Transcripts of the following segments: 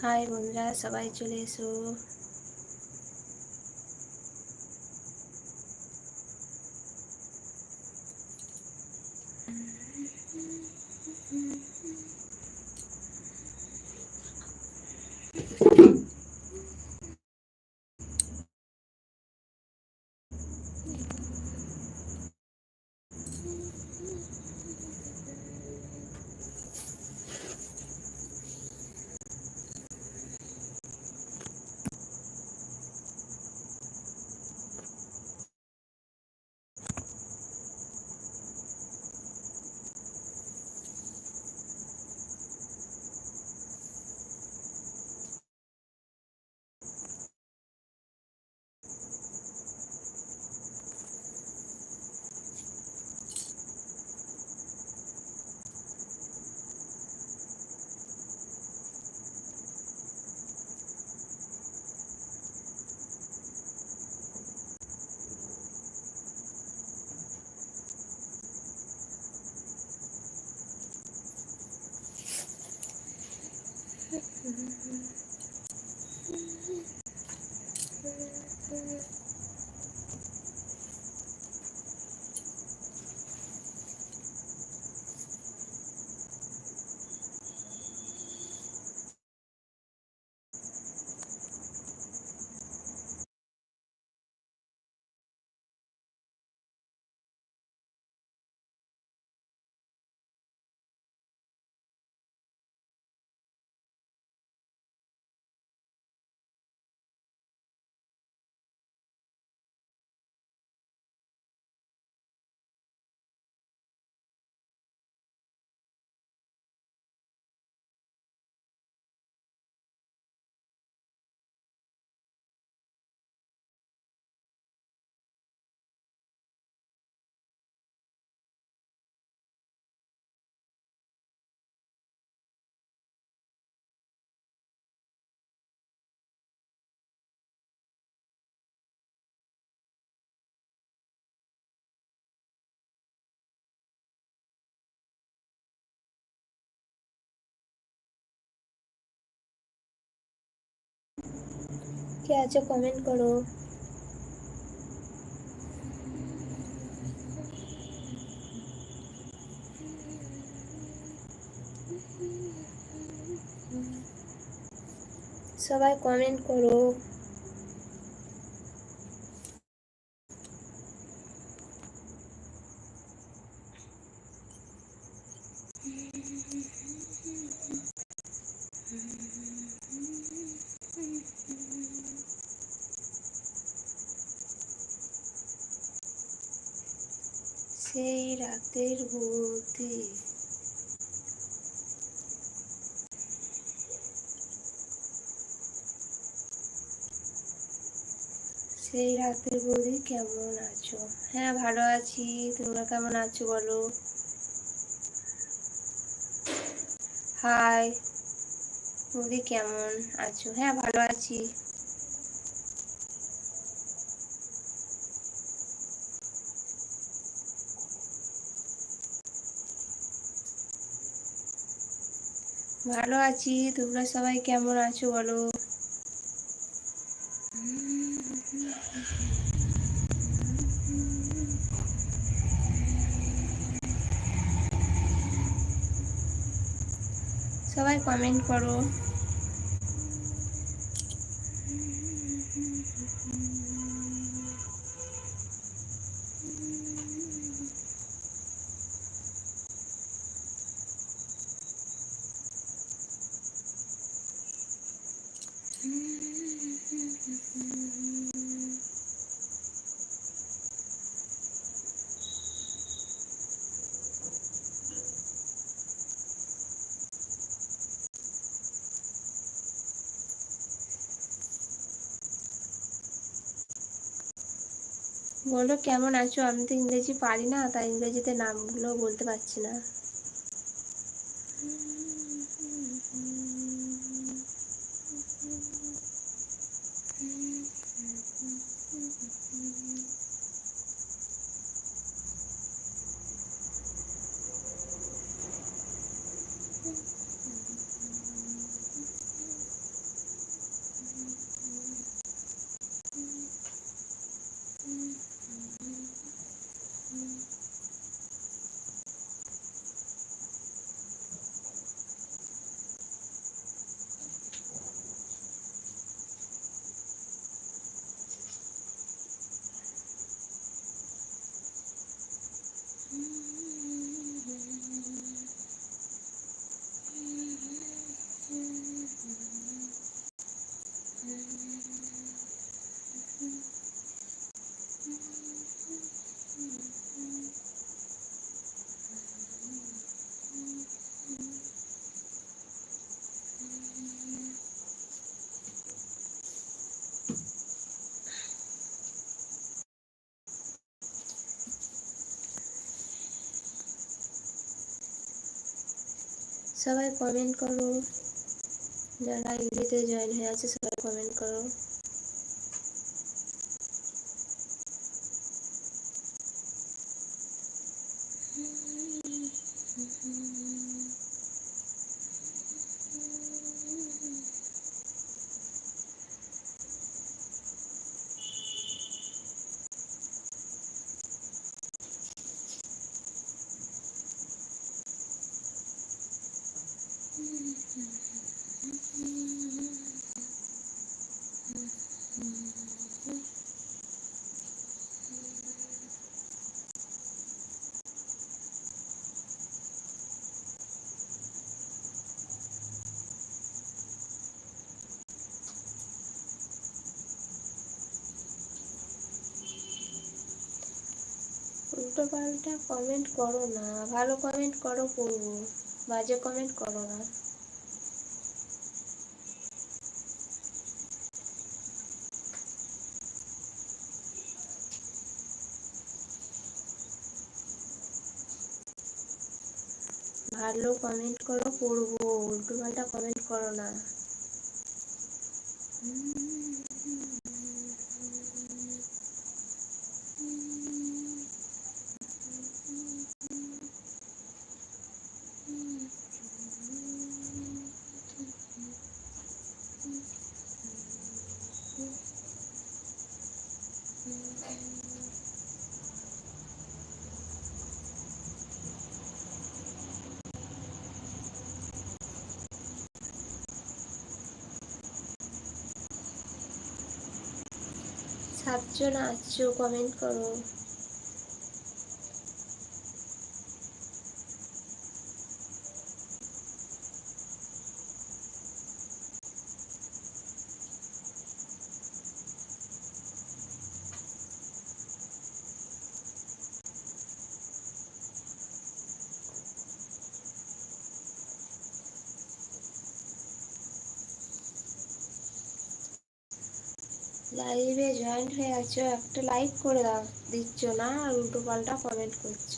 High বন্ধুরা সবাই চলে এসো। কে আছো কমেন্ট করো। সবাই কমেন্ট করো। সেই রাতের বৌদি সেই রাতের বৌদি কেমন আছো? হ্যাঁ ভালো আছি। তোমরা কেমন আছো বলো? হাই বৌদি কেমন আছো? হ্যাঁ ভালো আছি। ভালো আছি। তোমরা সবাই কেমন আছো বলো? সবাই কমেন্ট করো। বলো কেমন আছো? আমি তো ইংরেজি পারি না তাই ইংরেজিতে নামগুলো বলতে পারছি না। সবাই কমেন্ট করো। যারা ইউটিতে জয়েন হয়ে আছে সবাই কমেন্ট করো। উল্টো পাল্টা কমেন্ট করো না। ভালো কমেন্ট করো করব বাজে কমেন্ট করো না। ভালো কমেন্ট করো পড়ব উল্টো পাল্টা কমেন্ট করো না। সাতজন আসছো কমেন্ট করো। লাইভে জয়েন্ট হয়ে আছো, একটা লাইক করে দাও, দিচ্ছ না? আর উল্টো পাল্টা কমেন্ট করছ।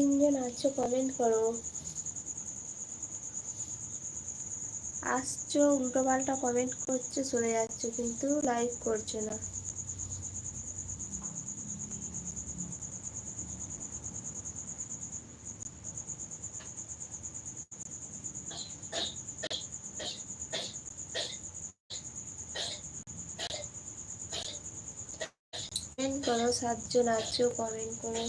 তিনজন আছো কমেন্ট করো। আসছো উল্টো পাল্টা কমেন্ট করছ, চলে যাচ্ছ, কিন্তু লাইক করছ না। করো, সাতজন আছো কমেন্ট করো।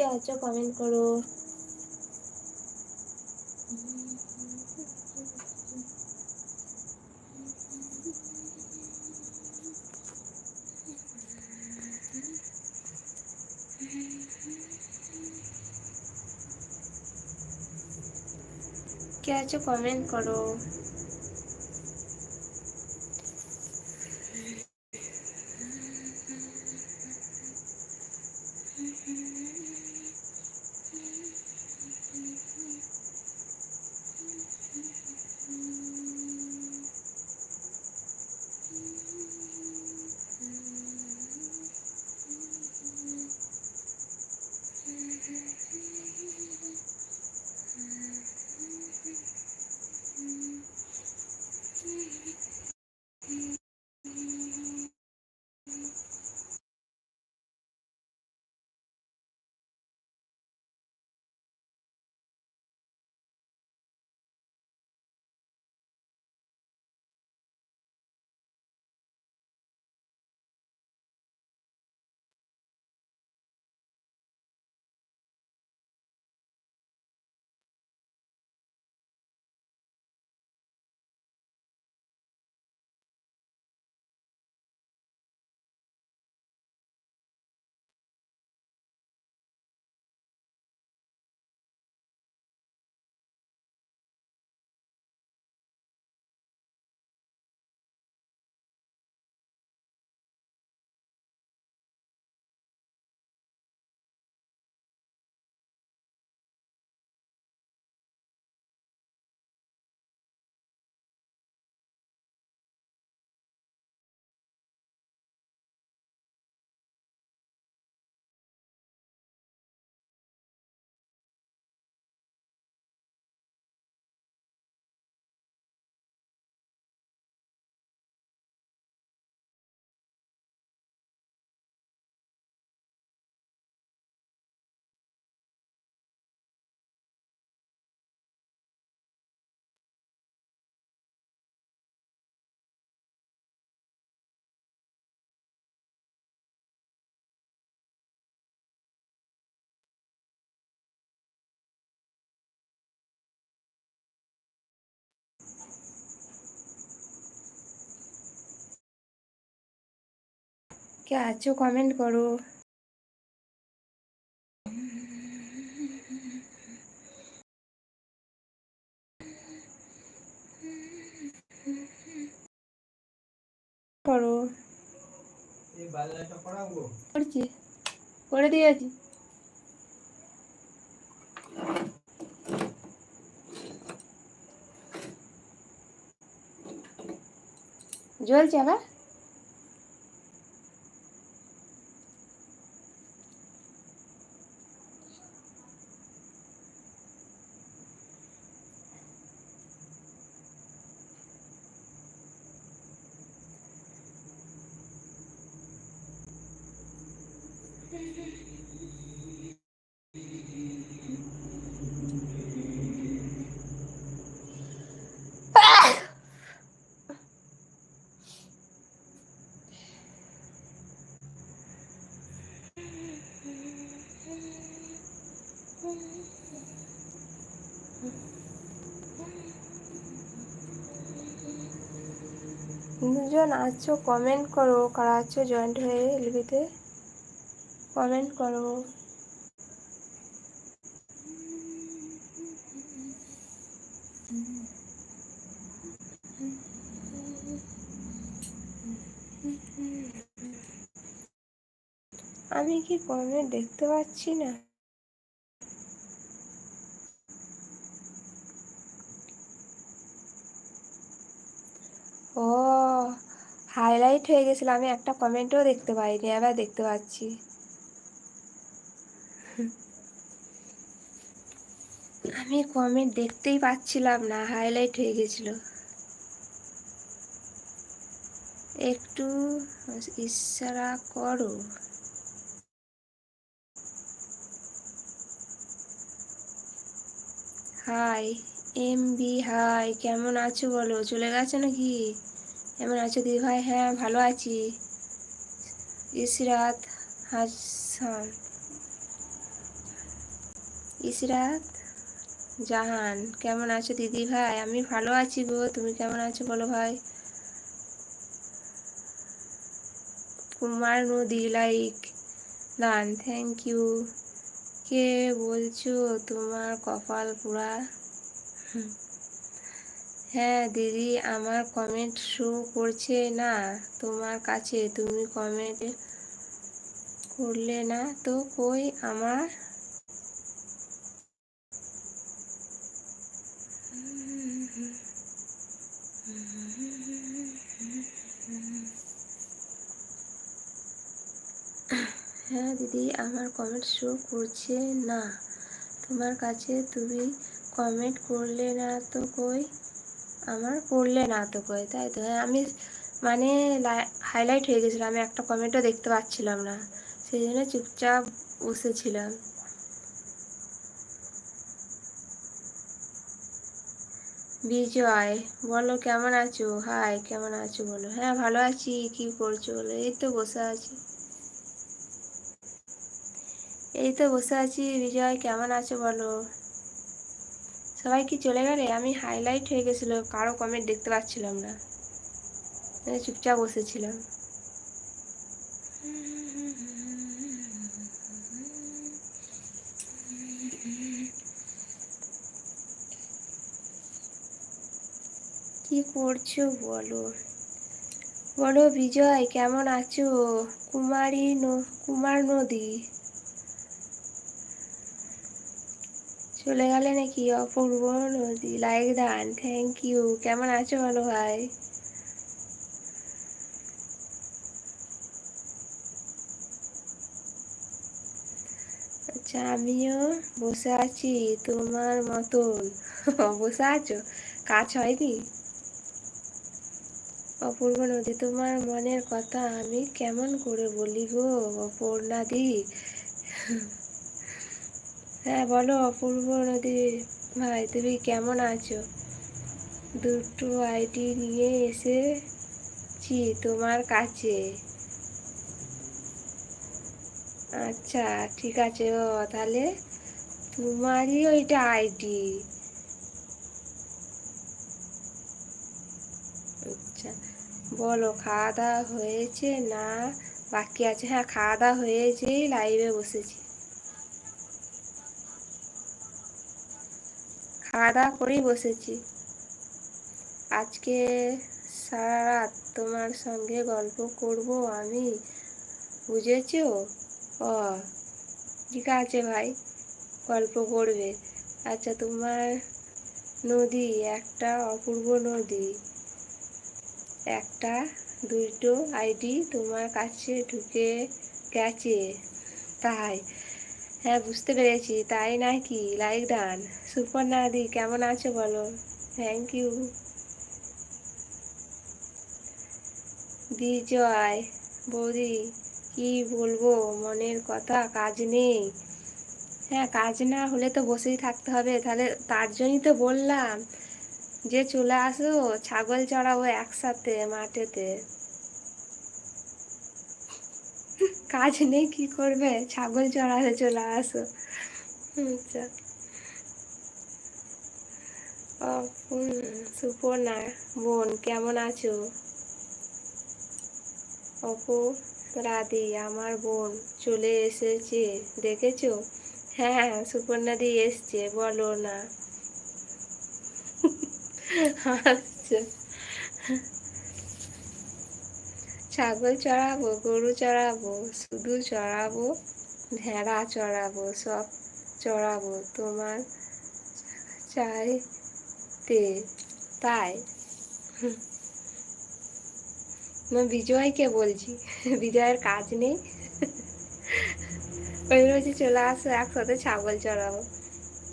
কে আছো কমেন্ট করো? কে আছো কমেন্ট করো? কে আছো কমেন্ট করো। করো। করছি। করে দিয়েছি জ্বলছে আবার? দুজন আছো কমেন্ট করো কারা আছো জয়েন্ট হয়ে এলবিতে? কমেন্ট করো। আমি কি কমেন্ট দেখতে পাচ্ছি না? ও হাইলাইট হয়ে গেছিল। আমি একটা কমেন্টও দেখতে পাইনি, আবার দেখতে পাচ্ছি। আমি কমেন্ট দেখতেই পাচ্ছিলাম না হাইলাইট হয়ে গেছিল। একটু ইশারা করো। হাই এম বি হাই কেমন আছো বলো? চলে গেছো নাকি? কেমন আছো দিদি ভাই হ্যাঁ ভালো আছি। ইসরাত হাসান। ইসরাত জাহান, কেমন আছো দিদি ভাই? আমি ভালো আছি গো, তুমি কেমন আছো বলো ভাই? কুমার নদী লাইক দান থ্যাংক ইউ কে বলছো তোমার কপাল পুরা? হ্যাঁ দিদি, আমার কমেন্ট শো করছে না, তোমার কাছে। তুমি কমেন্ট করলে না, তো কই আমার? হ্যাঁ দিদি, আমার কমেন্ট শো করছে না। তোমার কাছে তুমি কমেন্ট করলে না তো কই? আমার করলে না তো কই, তাই তো? হ্যাঁ আমি মানে হাইলাইট হয়ে গেছিল আমি একটা কমেন্টও দেখতে পাচ্ছিলাম না। সেই জন্য চুপচাপ বসেছিলাম। বিজয়, বলো কেমন আছো? হাই কেমন আছো বলো? হ্যাঁ ভালো আছি। কি করছ বলো? এই তো বসে আছি। এই তো বসে আছি। বিজয়, কেমন আছো বলো? সবাই কি চলে গেলে? আমি হাইলাইট হয়ে গেছিল। কারও কমেন্ট দেখতে পাচ্ছিলাম না। চুপচাপ বসেছিলাম। কি করছ বলো? বলো বিজয়, কেমন আছো? কুমারী কুমার নদী। চলে গেলে নাকি অপূর্ব নদী। লাইক দান থ্যাংক ইউ কেমন আছো বলো ভাই? আচ্ছা আমিও বসে আছি তোমার মতন। বসে আছো? কাজ হয়নি? অপূর্ব নদী, তোমার মনের কথা আমি কেমন করে বলি গো অপর্ণাদি হ্যাঁ বলো অপূর্ব নদী, ভাই তুমি কেমন আছো? দুটো আইডি নিয়ে এসেছি তোমার কাছে। আচ্ছা ঠিক আছে ও, তাহলে তোমারই ওইটা আইডি আচ্ছা বলো খাওয়া দাওয়া হয়েছে না বাকি আছে? হ্যাঁ খাওয়া দাওয়া হয়েছেই লাইভে বসেছি। খাওয়া দাওয়া করেই বসেছি। আজকে সারা রাত তোমার সঙ্গে গল্প করব আমি, বুঝেছ? ও, ঠিক আছে ভাই, গল্প করবে। আচ্ছা তোমার নদী, একটা অপূর্ব নদী। একটা দুটো আইডি তোমার কাছে ঢুকে গেছে। তাই হ্যাঁ বুঝতে পেরেছি। তাই নাকি? Like done. সুপার নাদি কেমন আছো বলো? থ্যাংক ইউ বিজয়, বৌদি, কি বলব? মনের কথা, কাজ নেই। হ্যাঁ কাজ না হলে তো বসেই থাকতে হবে। তাহলে তার জন্যই তো বললাম। যে চলে আসো, ছাগল চড়াবো একসাথে মাঠেতে। কাজ নেই, কি করবে? ছাগল চড়াতে চলে আসো। আচ্ছা। সুপর্ণা, বোন, কেমন আছো? অপু, রাধি, আমার বোন, চলে এসেছে, দেখেছ? হ্যাঁ সুপর্ণাদি এসছে, বলো না। আচ্ছা। ছাগল চড়াবো, গরু চড়াবো, শুধু চড়াবো, ভেড়া চড়াবো, সব চড়াবো তোমার চাইতে। তাই? বিজয়কে বলছি। বিজয়ের কাজ নেই। ওই বলছি চলে আসো, একসাথে ছাগল চড়াবো।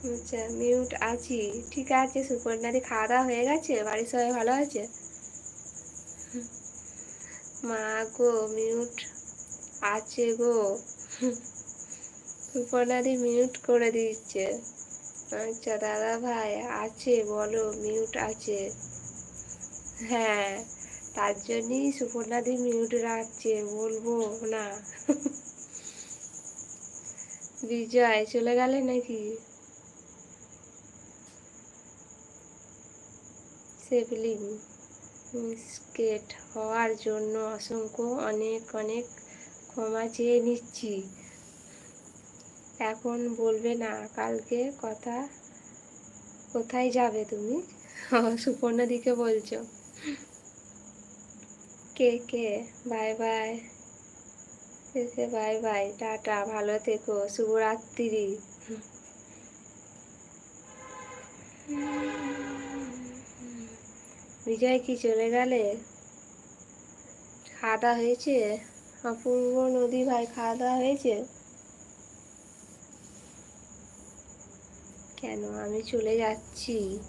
আচ্ছা মিউট আছি। ঠিক আছে, সুপর্ণাদি খাওয়া দাওয়া হয়ে গেছে? বাড়ির সবাই ভালো আছে? মা গো মিউট আছে গো। সুপর্ণাদি মিউট করে দিচ্ছে। আচ্ছা দাদা ভাই আছে, বলো মিউট আছে। হ্যাঁ তার জন্যই সুপর্ণাদি মিউট রাখছে, বলব না। বিজয়, চলে গেলে নাকি? সেবলিং মিসকেট হওয়ার জন্য অসংখ্য অনেক অনেক ক্ষমা চেয়ে নিচ্ছি। এখন বলবে না, কালকে কথা কোথায় যাবে তুমি? সুপর্ণা দিকে বলছো। কে কে? Bye bye. কে কে? Bye bye. টাটা, ভালো থেকো। শুভরাত্রি। বিজয় কি চলে গেলে? খাওয়া দাওয়া হয়েছে? অপূর্ব নদী ভাই খাওয়া দাওয়া হয়েছে? কেন? আমি চলে যাচ্ছি।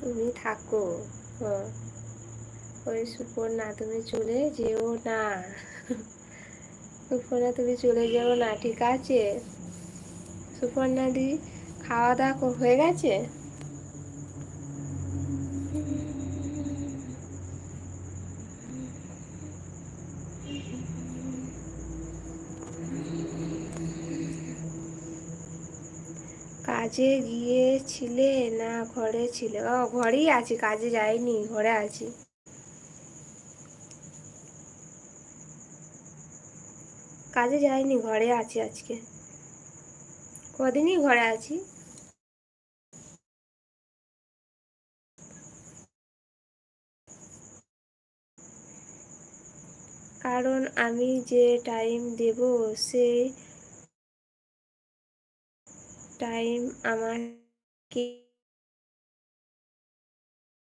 তুমি থাকো। হ্যাঁ। ওই সুপর্ণা, তুমি চলে যেও না। সুপর্ণা, তুমি চলে যাব না, ঠিক আছে? সুপর্ণা দি খাওয়া দাওয়া হয়ে গেছে? কাজে গিয়েছিলে না ঘরে ছিলে? ও, ঘরেই আছি, কাজে যাইনি, ঘরে আছি। কাজে যাইনি, ঘরে আছি আজকে। কদিনই ঘরে আছি? কারণ আমি যে টাইম দেব, সে টাইম আমাকে